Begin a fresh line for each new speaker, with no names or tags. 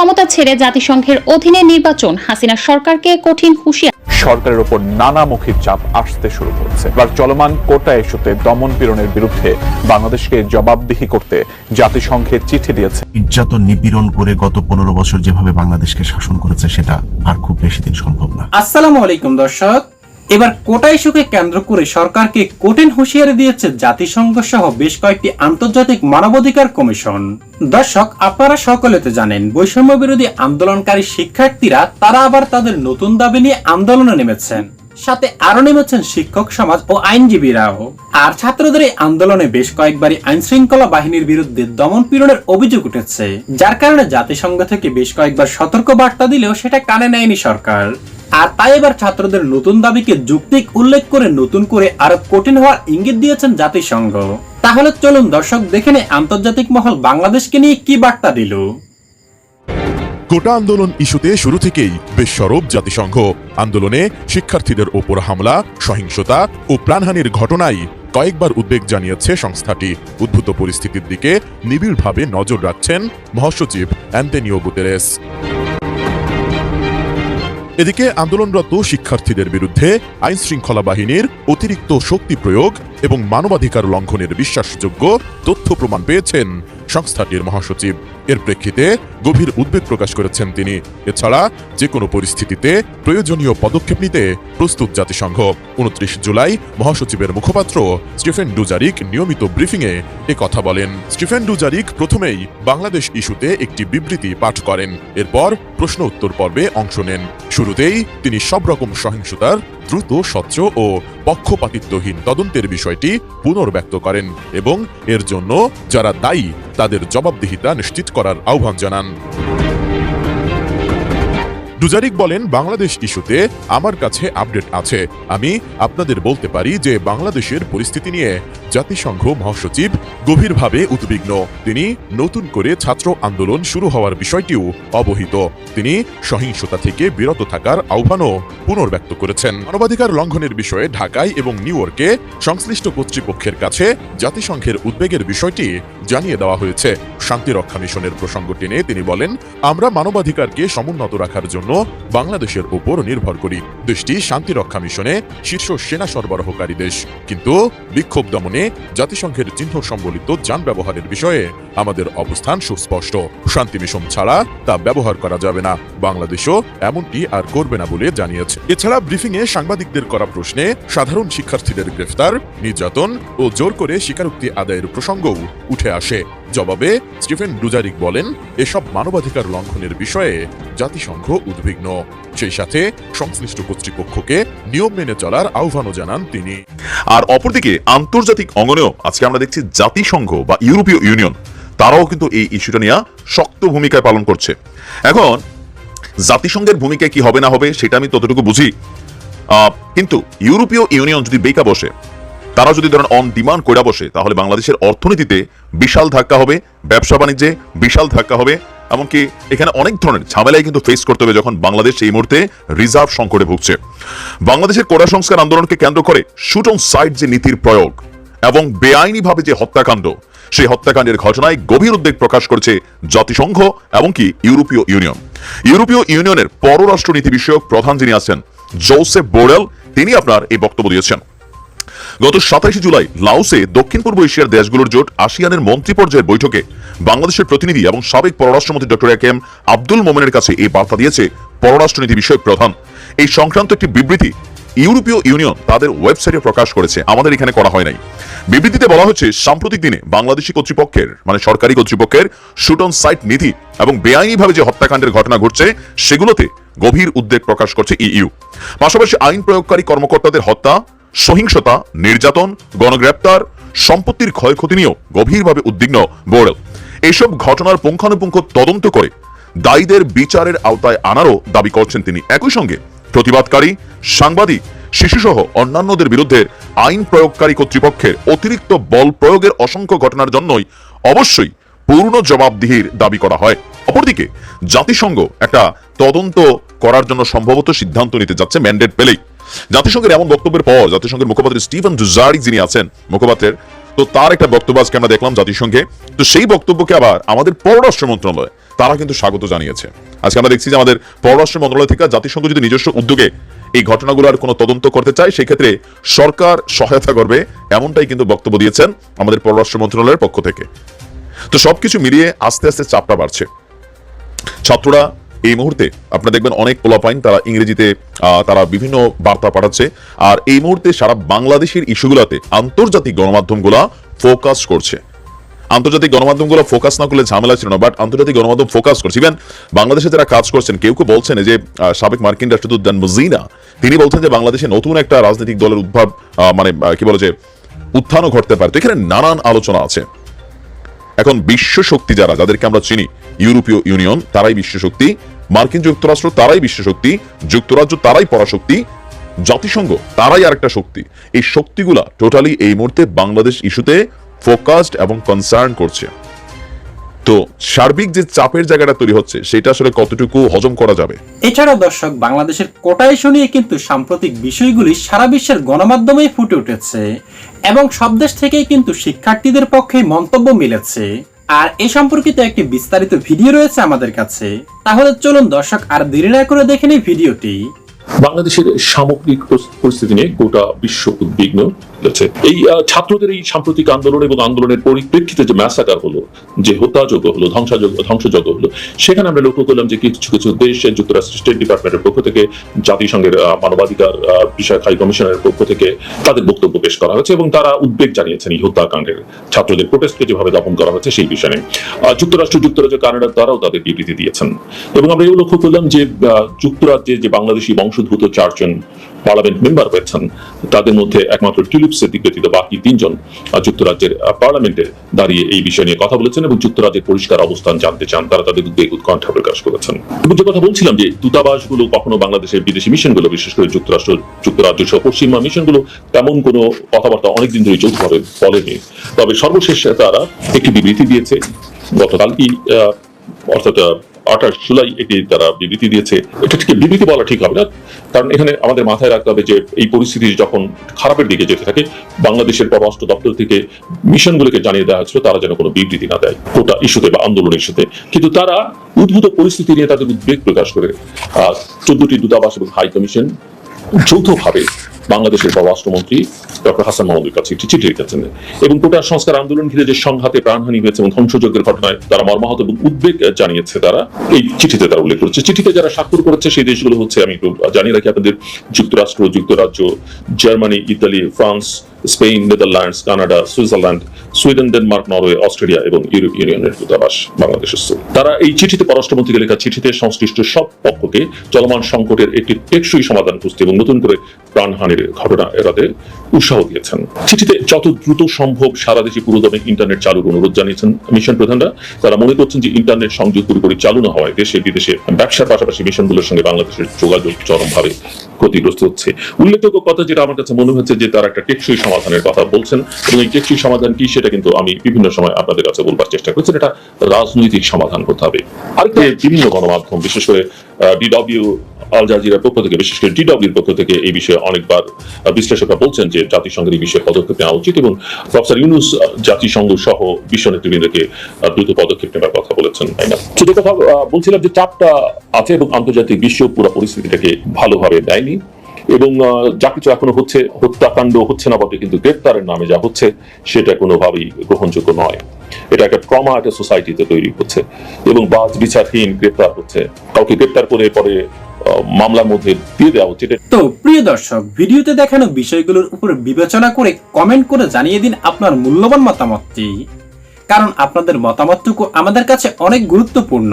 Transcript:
ক্ষমতা ছেড়ে জাতিসংঘের অধীনে নির্বাচন হাসিনা সরকারকে কঠিন হুঁশিয়ার।
সরকারের ওপর নানামুখী চাপ আসতে শুরু করেছে। এবার চলমান কোটা ইস্যুতে দমন পীড়নের বিরুদ্ধে বাংলাদেশকে জবাবদিহি করতে জাতিসংঘে চিঠি দিয়েছে।
নির্যাতন নিপীড়ন করে গত পনেরো বছর যেভাবে বাংলাদেশকে শাসন করেছে সেটা আর খুব বেশি দিন সম্ভব না।
আসসালামু আলাইকুম দর্শক। এবার কোটা ইস্যুকে কেন্দ্র করে সরকারকে কঠিন হুঁশিয়ারি দিয়েছে জাতিসংঘ সহ বেশ কয়েকটি আন্তর্জাতিক মানবাধিকার কমিশন। দর্শক, আপনারা সকলে তো জানেন, বৈষম্য বিরোধী আন্দোলনকারী শিক্ষার্থীরা, তারা আবার তাদের নতুন দাবি নিয়ে আন্দোলনে নেমেছেন। সাথে আরও নেমেছেন শিক্ষক সমাজ ও আইনজীবীরাও। আর ছাত্রদের এই আন্দোলনে বেশ কয়েকবারই আইন শৃঙ্খলা বাহিনীর বিরুদ্ধে দমন পীড়নের অভিযোগ উঠেছে। যার কারণে জাতিসংঘ থেকে বেশ কয়েকবার সতর্ক বার্তা দিলেও সেটা কানে নেয়নি সরকার। আর তাই এবার ছাত্রদের নতুন দাবিকে যুক্তিক উল্লেখ করে নতুন করে আরও কঠিন হওয়ার ইঙ্গিত দিয়েছেন জাতিসংঘ। তাহলে চলুন দর্শক দেখে নেই আন্তর্জাতিক মহল বাংলাদেশকে নিয়ে কি বার্তা দিল।
কোটা আন্দোলন ইস্যুতে শুরু থেকেই বেসরব জাতিসংঘ। আন্দোলনে শিক্ষার্থীদের ওপর হামলা, সহিংসতা ও প্রাণহানির ঘটনায় কয়েকবার উদ্বেগ জানিয়েছে সংস্থাটি। উদ্ভূত পরিস্থিতির দিকে নিবিড়ভাবে নজর রাখছেন মহাসচিব অ্যান্টনিও গুতেরেস। এদিকে আন্দোলনরত শিক্ষার্থীদের বিরুদ্ধে আইন শৃঙ্খলা বাহিনীর অতিরিক্ত শক্তি প্রয়োগ এবং মানবাধিকার লঙ্ঘনের বিশ্বাসযোগ্য তথ্য প্রমাণ পেয়েছেন সংস্থাটির মহাসচিব। এর প্রেক্ষিতে গভীর উদ্বেগ প্রকাশ করেছেন তিনি। এছাড়া যে কোনো পরিস্থিতিতে প্রয়োজনীয় পদক্ষেপ নিতে প্রস্তুত জাতিসংঘ। উনত্রিশ জুলাই মহাসচিবের মুখপাত্র স্টিফেন ডুজারিক নিয়মিত ব্রিফিংয়ে এ কথা বলেন। স্টিফেন ডুজারিক প্রথমেই বাংলাদেশ ইস্যুতে একটি বিবৃতি পাঠ করেন। এরপর প্রশ্ন উত্তর পর্বে অংশ নেন। শুরুতেই তিনি সব রকম সহিংসতার, দ্রুত, স্বচ্ছ ও পক্ষপাতিত্বহীন তদন্তের বিষয়টি পুনর্ব্যক্ত করেন এবং এর জন্য যারা দায়ী তাদের জবাবদিহিতা নিশ্চিত করার আহ্বান জানান। ডুজারিক বলেন, বাংলাদেশ ইস্যুতে আমার কাছে আপডেট আছে। আমি আপনাদের বলতে পারি যে বাংলাদেশের পরিস্থিতি নিয়ে জাতিসংঘ মহাসচিব গভীরভাবে উদ্বিগ্ন। তিনি নতুন করে ছাত্র আন্দোলন শুরু হওয়ার বিষয়টিও অবহিত। তিনি সহিংসতা থেকে বিরত থাকার আহ্বানও পুনর্ব্যক্ত করেছেন। মানবাধিকার লঙ্ঘনের বিষয়ে ঢাকায় এবং নিউ ইয়র্কে সংশ্লিষ্ট কর্তৃপক্ষের কাছে জাতিসংঘের উদ্বেগের বিষয়টি জানিয়ে দেওয়া হয়েছে। শান্তিরক্ষা মিশনের প্রসঙ্গ টেনে তিনি বলেন, আমরা মানবাধিকারকে সমুন্নত রাখার জন্য বাংলাদেশের উপর নির্ভর করি। দেশটি শান্তিরক্ষা মিশনে শীর্ষ সেনা সরবরাহকারী দেশ। কিন্তু বিক্ষোভ দমনে জাতিসংঘের চিহ্ন সম্বলিত যান ব্যবহারের বিষয়ে আমাদের অবস্থান সুস্পষ্ট। শান্তি মিশন ছাড়া তা ব্যবহার করা যাবে না। বাংলাদেশও এমনটি আর করবে না বলে জানিয়েছে। এছাড়া ব্রিফিংয়ে সাংবাদিকদের করা প্রশ্নে সাধারণ শিক্ষার্থীদের গ্রেফতার, নির্যাতন ও জোর করে স্বীকারোক্তি আদায়ের প্রসঙ্গও উঠে আসে। জবাবে স্টিফেন ডুজারিক বলেন, এসব মানবাধিকার লঙ্ঘনের বিষয়ে জাতিসংঘ উদ্বিগ্ন। সেই সাথে সংশ্লিষ্ট কর্তৃপক্ষকে নিয়ম মেনে চলার আহ্বানও জানান তিনি।
আর অপরদিকে আন্তর্জাতিক অঙ্গনেও আজকে আমরা দেখছি জাতিসংঘ বা ইউরোপীয় ইউনিয়ন, তারাও কিন্তু এই ইস্যুটা নিয়ে শক্ত ভূমিকায় পালন করছে। এখন, জাতিসংঘের ভূমিকা কি হবে না হবে সেটা আমি ততটুকু বুঝি। কিন্তু ইউরোপীয় ইউনিয়ন যদি বেকা বসে তারা যদি ধরেন অন ডিমান্ড করে বসে, তাহলে বাংলাদেশের অর্থনীতিতে বিশাল ধাক্কা হবে, ব্যবসা বাণিজ্যে বিশাল ধাক্কা হবে, এমনকি এখানে অনেক ধরনের ঝামেলাই কিন্তু ফেস করতে হবে যখন বাংলাদেশ এই মুহূর্তে রিজার্ভ সংকটে ভুগছে। বাংলাদেশের কোটা সংস্কার আন্দোলনকে কেন্দ্র করে শুট অন সাইড যে নীতির প্রয়োগ এবং বেআইনিভাবে যে হত্যাকাণ্ড, সেই হত্যাকাণ্ডের ঘটনায় গভীর উদ্বেগ প্রকাশ করেছে জাতিসংঘ এমনকি ইউরোপীয় ইউনিয়ন। ইউরোপীয় ইউনিয়নের পররাষ্ট্র নীতি বিষয়ক প্রধান যিনি আছেন, জোসেফ বোরেল, তিনি আপনার এই বক্তব্য দিয়েছেন। গত সাতাইশে জুলাই লাওসে দক্ষিণ পূর্ব এশিয়ার দেশগুলোর জোট আসিয়ানের মন্ত্রী পর্যায়ের বৈঠকে বাংলাদেশের প্রতিনিধি এবং সাবেক পররাষ্ট্রমন্ত্রী ডক্টর এম আব্দুল মোমেনের কাছে এই বার্তা দিয়েছে পররাষ্ট্রনীতি বিষয়ক প্রধান। এই সংক্রান্ত একটি বিবৃতি ইউরোপীয় ইউনিয়ন তাদের ওয়েবসাইটে প্রকাশ করেছে। আমাদের এখানে করা হয় নাই। বিবৃতিতে বলা হচ্ছে, সাম্প্রতিক দিনে বাংলাদেশি কর্তৃপক্ষের মানে সরকারি কর্তৃপক্ষের শুট অন সাইট নীতি এবং বেআইনিভাবে যে হত্যাকাণ্ডের ঘটনা ঘটছে, সেগুলোতে গভীর উদ্বেগ প্রকাশ করছে ইইউ। পাশাপাশি আইন প্রয়োগকারী কর্মকর্তাদের হত্যা সহিংসতা, নির্যাতন, গণগ্রেপ্তার, সম্পত্তির ক্ষয়ক্ষতি নিয়েও গভীরভাবে উদ্বিগ্ন বোরেল এসব ঘটনার পুঙ্খানুপুঙ্খ তদন্ত করে দায়ীদের বিচারের আওতায় আনারও দাবি করছেন তিনি। একই সঙ্গে প্রতিবাদকারী, সাংবাদিক, শিশুসহ অন্যান্যদের বিরুদ্ধে আইন প্রয়োগকারী কর্তৃপক্ষের অতিরিক্ত বল প্রয়োগের অসংখ্য ঘটনার জন্যই অবশ্যই পূর্ণ জবাবদিহির দাবি করা হয়। অপরদিকে, জাতিসংঘ একটা তদন্ত করার জন্য সম্ভবত সিদ্ধান্ত নিতে যাচ্ছে ম্যান্ডেট পেলেই। জাতিসংঘের এমন বক্তব্যের পর জাতিসংঘের মুখপাত্র স্টিফেন ডুজারিক যিনি আছেন, মুখপাত্রের, তো তার একটা বক্তব্য আজকে আমরা দেখলাম জাতিসংঘে। তো সেই বক্তব্যকে আবার আমাদের পররাষ্ট্র মন্ত্রণালয়, তারা কিন্তু স্বাগত জানিয়েছে। আজকে আমরা দেখছি যে আমাদের পররাষ্ট্র মন্ত্রণালয় থেকে জাতিসংঘ যদি নিজস্ব উদ্যোগে এই ঘটনাগুলোর কোনো তদন্ত করতে চায় সেই ক্ষেত্রে সরকার সহায়তা করবে, এমনটাই কিন্তু বক্তব্য দিয়েছেন আমাদের পররাষ্ট্র মন্ত্রণালয়ের পক্ষ থেকে। তো সবকিছু মিলিয়ে আস্তে আস্তে চাপটা বাড়ছে। ছাত্ররা এই মুহূর্তে আপনারা দেখবেন অনেক পোলাপাইন তারা ইংরেজিতে তারা বিভিন্ন বার্তা পাঠাচ্ছে। আর এই মুহূর্তে সারা বাংলাদেশের ইস্যুগুলোতে আন্তর্জাতিক গণমাধ্যমগুলা ফোকাস করছে। আন্তর্জাতিক গণমাধ্যমগুলো ফোকাস না করলে ঝামেলা ছিল না, বাট আন্তর্জাতিক গণমাধ্যম ফোকাস করছে। ইভেন বাংলাদেশে যারা কাজ করছেন, কেউ কেউ বলছেন যে সাবেক মার্কিন রাষ্ট্রদূত ডান মুজিনা, তিনি বলছেন যে বাংলাদেশে নতুন একটা রাজনৈতিক দলের উদ্ভব মানে কি বলে যে, উত্থানও ঘটতে পারে। তো এখানে নানান আলোচনা আছে। এখন বিশ্ব শক্তি যারা, যাদেরকে আমরা চিনি, ইউরোপীয় ইউনিয়ন, তারাই বিশ্ব শক্তি মার্কিন যুক্তরাষ্ট্র তারাই বিশ্ব শক্তি যুক্তরাজ্য তারাই পরাশক্তি, জাতিসংঘ তারাই আরেকটা শক্তি। এই শক্তিগুলা টোটালি এই মুহূর্তে বাংলাদেশ ইস্যুতে ফোকাসড এবং কনসার্ন করছে। তো সার্বিক যে চাপের জায়গাটা তৈরি হচ্ছে, সেটা আসলে কতটুকু হজম করা যাবে?
এছাড়া দর্শক, বাংলাদেশের কোটা ইস্যু নিয়ে কিন্তু সাম্প্রতিক বিষয়গুলি সারা বিশ্বের গণমাধ্যমেই ফুটে উঠেছে এবং সব দেশ থেকেই কিন্তু শিক্ষার্থীদের পক্ষে মন্তব্য মিলেছে। আর এ সম্পর্কিত একটি বিস্তারিত ভিডিও রয়েছে আমাদের কাছে। তাহলে চলুন দর্শক, আর দেরি না করে দেখে নিই ভিডিওটি।
বাংলাদেশের সামগ্রিক পরিস্থিতি নিয়ে গোটা বিশ্ব উদ্বিগ্ন হয়েছে এই ছাত্রদের এই সাম্প্রতিক আন্দোলন এবং আন্দোলনের পরিপ্রেক্ষিতে যে ম্যাসাকার হলো যে হত্যাযোগ্য হলো ধ্বংসাযোগ্য ধ্বংসযোগ্য হলো সেখানে আমরা লক্ষ্য করলাম যে কিছু কিছু দেশ যুক্তরাষ্ট্রের স্টেট ডিপার্টমেন্টের পক্ষ থেকে জাতিসংঘের মানবাধিকার বিষয়ক হাই কমিশনের পক্ষ থেকে তাদের বক্তব্য পেশ করা হয়েছে এবং তারা উদ্বেগ জানিয়েছেন এই হত্যাকাণ্ডের। ছাত্রদের প্রোটেস্টকে যেভাবে দমন করা হয়েছে সেই বিষয়ে যুক্তরাষ্ট্র যুক্তরাজ্য কানাডা তারাও তাদের বিবৃতি দিয়েছেন। এবং আমরা এও লক্ষ্য করলাম যে আহ, যুক্তরাজ্যে যে বাংলাদেশি বংশোদ্ভূত চারজন পার্লামেন্ট মেম্বার রয়েছেন তাদের মধ্যে একমাত্র টিউলিপ সেদিক ব্যতীত বাকি তিনজন যুক্তরাজ্যের পার্লামেন্টে দাঁড়িয়ে এই বিষয় নিয়ে কথা বলেছেন এবং যুক্তরাজ্যের পরিষ্কার অবস্থান জানতে চান। তারা তাদের উদ্বেগ উৎকণ্ঠা প্রকাশ করেছেন। এবং যে কথা বলছিলাম যে দূতাবাসগুলো কখনো বাংলাদেশের বিদেশি মিশনগুলো বিশেষ করে যুক্তরাষ্ট্র যুক্তরাজ্য সহ পশ্চিমা মিশনগুলো তেমন কোনো কথাবার্তা অনেকদিন ধরে যৌথভাবে বলেনি। তবে সর্বশেষ তারা একটি বিবৃতি দিয়েছে গতকালই আহ, অর্থাৎ আঠাশ জুলাই এটি তারা বিবৃতি দিয়েছে। এটা ঠিক বিবৃতি বলা ঠিক হবে না। কারণ এখানে আমাদের মাথায় রাখতে হবে যে এই পরিস্থিতি যখন খারাপের দিকে যেতে থাকে, বাংলাদেশের পররাষ্ট্র দপ্তর থেকে মিশনগুলোকে জানিয়ে দেওয়া হয়েছিল তারা যেন কোনো বিবৃতি না দেয় কোটা ইস্যুতে বা আন্দোলন ইস্যুতে। কিন্তু তারা উদ্ভূত পরিস্থিতি নিয়ে তাদের উদ্বেগ প্রকাশ করে। চোদ্দটি দূতাবাস এবং হাই কমিশন যৌথভাবে বাংলাদেশের পররাষ্ট্রমন্ত্রী ডক্টর হাসান মাহমুদের কাছে একটি চিঠি লিখেছেন। এবং কোটা সংস্কার আন্দোলন ঘিরে যে সংঘাতে প্রাণহানি হয়েছে এবং ধ্বংসযজ্ঞের ঘটনায় তারা মর্মাহত এবং উদ্বেগ জানিয়েছে তারা, এই চিঠিতে তারা উল্লেখ করেছে। চিঠিতে যারা স্বাক্ষর করেছে সেই দেশগুলো হচ্ছে, আমি একটু জানিয়ে রাখি, আপনাদের যুক্তরাষ্ট্র, যুক্তরাজ্য, Germany, Italy, France, Spain, Netherlands, Canada, Switzerland, Sweden, Denmark, Norway, Australia এবং ইউরোপ ইউনিয়নের দূতাবাস বাংলাদেশের তারা এই চিঠিতে পররাষ্ট্রমন্ত্রীকে লেখা চিঠিতে সংশ্লিষ্ট সব পক্ষকে চলমান সংকটের একটি টেকসই সমাধান খুঁজতে এবং নতুন করে প্রাণহানির ঘটনা এড়াতে উৎসাহ দিয়েছেন। চিঠিতে যত দ্রুত সম্ভব সারা দেশে পুরোদমে ইন্টারনেট চালুর অনুরোধ জানিয়েছেন মিশন প্রধানরা। তারা মনে করছেন যে ইন্টারনেট সংযোগ পুরোপুরি চালু না হওয়ায় দেশে বিদেশে ব্যবসার পাশাপাশি মিশনগুলোর সঙ্গে বাংলাদেশের যোগাযোগ চরমভাবে ক্ষতিগ্রস্ত হচ্ছে। উল্লেখযোগ্য কথা যেটা আমার কাছে মনে হচ্ছে যে তারা একটা টেকসই সমাধানের কথা বলছেন এবং এই টেকসই সমাধান কি সেটা কিন্তু আমি বিভিন্ন সময় আপনাদের কাছে বলবার চেষ্টা করছি এটা রাজনৈতিক সমাধান করতে হবে। আরেকটা বিভিন্ন গণমাধ্যম বিশেষ করে ডিডব্লিউ আল জাজিরার পক্ষ থেকে বিশেষ করে ডিডব্লিউর পক্ষ থেকে এই বিষয়ে অনেকবার বিশ্লেষকরা বলছেন যে জাতিসংঘের এই বিষয়ে পদক্ষেপ নেওয়া উচিত এবং প্রফেসর ইউনুস জাতিসংঘ সহ বিশ্ব নেতৃবৃন্দকে দ্রুত পদক্ষেপ নেওয়ার কথা বলেছেন তাই না? সেটা কথা বলছিলাম যে চাপটা আছে এবং আন্তর্জাতিক বিশ্ব পুরো পরিস্থিতিটাকে ভালোভাবে দেয়নি। এবং যা কিছু এখনও হচ্ছে, হত্যাকাণ্ড হচ্ছে না বটে, কিন্তু গ্রেপ্তারের নামে যা হচ্ছে, সেটা কোনোভাবেই গ্রহণযোগ্য নয়। এটা একটা ট্রমা একটা সোসাইটিতে তৈরি হচ্ছে এবং বাজ বিচারহীন গ্রেপ্তার হচ্ছে। কাউকে গ্রেপ্তার করে পরে মামলার মধ্যে দিয়ে দেওয়া এটা
তো প্রিয় দর্শক, ভিডিওতে দেখানো বিষয়গুলোর উপর বিবেচনা করে কমেন্ট করে জানিয়ে দিন আপনার মূল্যবান মতামতটি। কারণ আপনাদের মতামতটুকু আমাদের কাছে অনেক গুরুত্বপূর্ণ।